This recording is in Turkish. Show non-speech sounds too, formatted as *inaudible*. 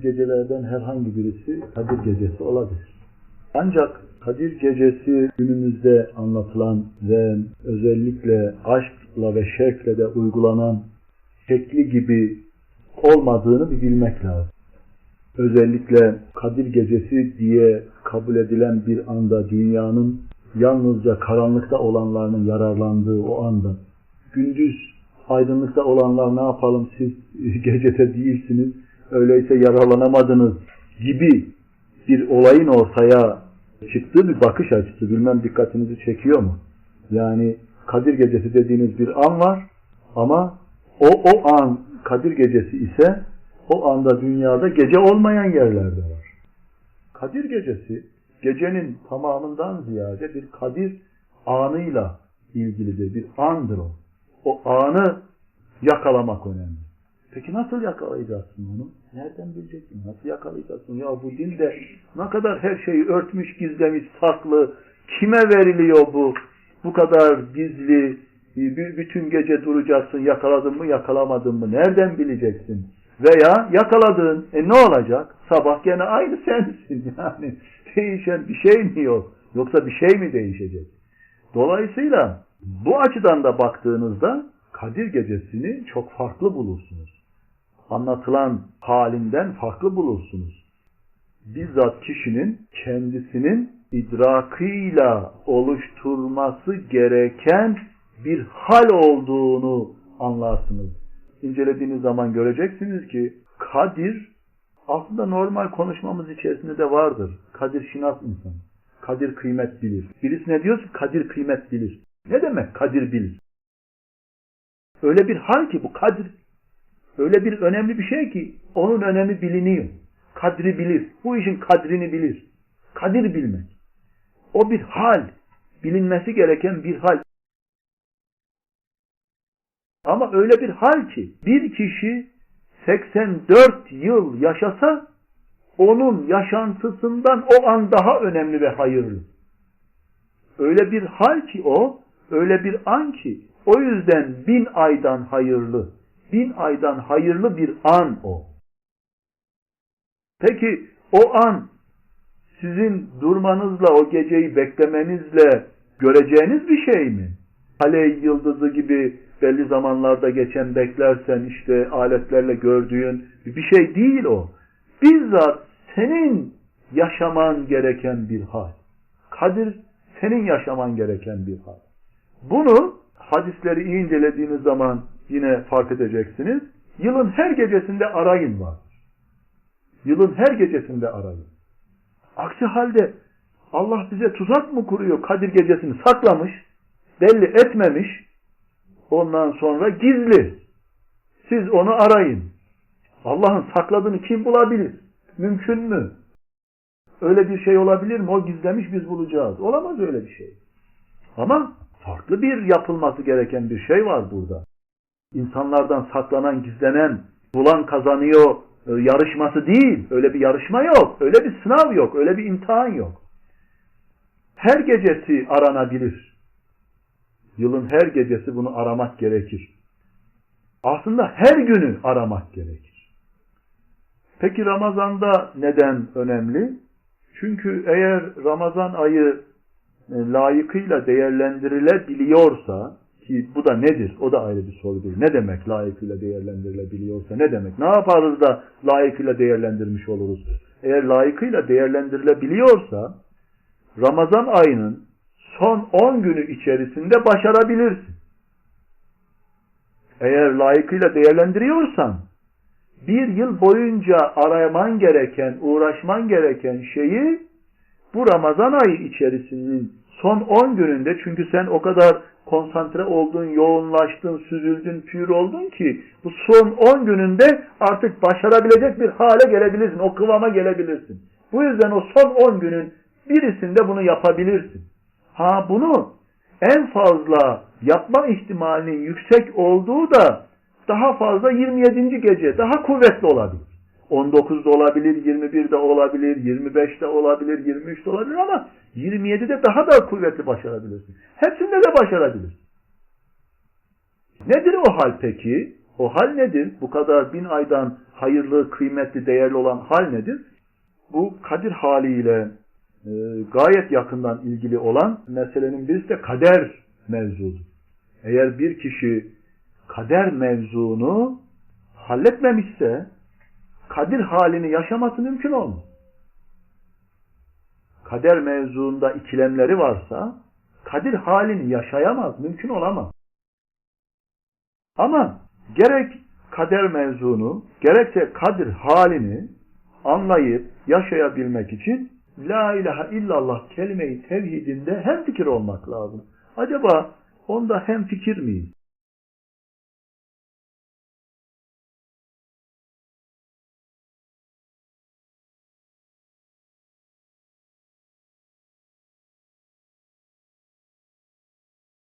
gecelerden herhangi birisi Kadir Gecesi olabilir. Ancak Kadir Gecesi günümüzde anlatılan ve özellikle aşkla ve şevkle de uygulanan şekli gibi olmadığını bir bilmek lazım. Özellikle Kadir Gecesi diye kabul edilen bir anda dünyanın yalnızca karanlıkta olanlarının yararlandığı o anda gündüz aydınlıkta olanlar ne yapalım siz *laughs* gecede değilsiniz öyleyse yararlanamadınız gibi bir olayın ortaya çıktığı bir bakış açısı bilmem dikkatinizi çekiyor mu? Yani Kadir Gecesi dediğiniz bir an var ama o o an Kadir Gecesi ise o anda dünyada gece olmayan yerlerde var. Kadir Gecesi gecenin tamamından ziyade bir Kadir anıyla ilgilidir. Bir andır o. O anı yakalamak önemli. Peki nasıl yakalayacaksın onu? Nereden bileceksin? Nasıl yakalayacaksın? Ya bu dilde ne kadar her şeyi örtmüş, gizlemiş, saklı. Kime veriliyor bu? Bu kadar gizli, bütün gece duracaksın, yakaladın mı, yakalamadın mı? Nereden bileceksin? Veya yakaladın, e ne olacak? Sabah gene aynı *laughs* sensin. Yani değişen bir şey mi yok? Yoksa bir şey mi değişecek? Dolayısıyla bu açıdan da baktığınızda Kadir Gecesi'ni çok farklı bulursunuz. Anlatılan halinden farklı bulursunuz. Bizzat kişinin kendisinin idrakıyla oluşturması gereken bir hal olduğunu anlarsınız. İncelediğiniz zaman göreceksiniz ki Kadir aslında normal konuşmamız içerisinde de vardır. Kadir şinas insan. Kadir kıymet bilir. Birisi ne diyorsa Kadir kıymet bilir. Ne demek Kadir bilir? Öyle bir hal ki bu Kadir. Öyle bir önemli bir şey ki onun önemi biliniyor. Kadri bilir. Bu işin kadrini bilir. Kadir bilmek. O bir hal. Bilinmesi gereken bir hal. Ama öyle bir hal ki bir kişi 84 yıl yaşasa onun yaşantısından o an daha önemli ve hayırlı. Öyle bir hal ki o, öyle bir an ki o yüzden bin aydan hayırlı, bin aydan hayırlı bir an o. Peki o an sizin durmanızla, o geceyi beklemenizle göreceğiniz bir şey mi? Aley yıldızı gibi belli zamanlarda geçen beklersen işte aletlerle gördüğün bir şey değil o. Bizzat senin yaşaman gereken bir hal. Kadir senin yaşaman gereken bir hal. Bunu hadisleri incelediğiniz zaman yine fark edeceksiniz. Yılın her gecesinde arayın var. Yılın her gecesinde arayın. Aksi halde Allah bize tuzak mı kuruyor? Kadir gecesini saklamış, belli etmemiş, ondan sonra gizli. Siz onu arayın. Allah'ın sakladığını kim bulabilir? Mümkün mü? Öyle bir şey olabilir mi? O gizlemiş biz bulacağız. Olamaz öyle bir şey. Ama farklı bir yapılması gereken bir şey var burada. İnsanlardan saklanan, gizlenen, bulan kazanıyor e, yarışması değil. Öyle bir yarışma yok. Öyle bir sınav yok. Öyle bir imtihan yok. Her gecesi aranabilir. Yılın her gecesi bunu aramak gerekir. Aslında her günü aramak gerekir. Peki Ramazan'da neden önemli? Çünkü eğer Ramazan ayı e, layıkıyla değerlendirilebiliyorsa ki bu da nedir? O da ayrı bir sorudur. Ne demek layıkıyla değerlendirilebiliyorsa? Ne demek? Ne yaparız da layıkıyla değerlendirmiş oluruz? Eğer layıkıyla değerlendirilebiliyorsa Ramazan ayının son 10 günü içerisinde başarabilirsin. Eğer layıkıyla değerlendiriyorsan bir yıl boyunca araman gereken, uğraşman gereken şeyi bu Ramazan ayı içerisinin son 10 gününde çünkü sen o kadar konsantre oldun, yoğunlaştın, süzüldün, pür oldun ki bu son 10 gününde artık başarabilecek bir hale gelebilirsin. O kıvama gelebilirsin. Bu yüzden o son 10 günün birisinde bunu yapabilirsin. Ha bunu en fazla yapma ihtimalinin yüksek olduğu da daha fazla 27. gece daha kuvvetli olabilir. 19'da olabilir, 21'de olabilir, 25'te olabilir, 23'te olabilir ama 27'de daha da kuvvetli başarabilirsin. Hepsinde de başarabilirsin. Nedir o hal peki? O hal nedir? Bu kadar bin aydan hayırlı, kıymetli, değerli olan hal nedir? Bu kadir haliyle e, gayet yakından ilgili olan meselenin birisi de kader mevzudur. Eğer bir kişi kader mevzunu halletmemişse kadir halini yaşaması mümkün olmaz. Kader mevzuunda ikilemleri varsa kadir halini yaşayamaz, mümkün olamaz. Ama gerek kader mevzunu, gerekse kadir halini anlayıp yaşayabilmek için La ilahe illallah kelime-i tevhidinde hem fikir olmak lazım. Acaba onda hem fikir miyiz?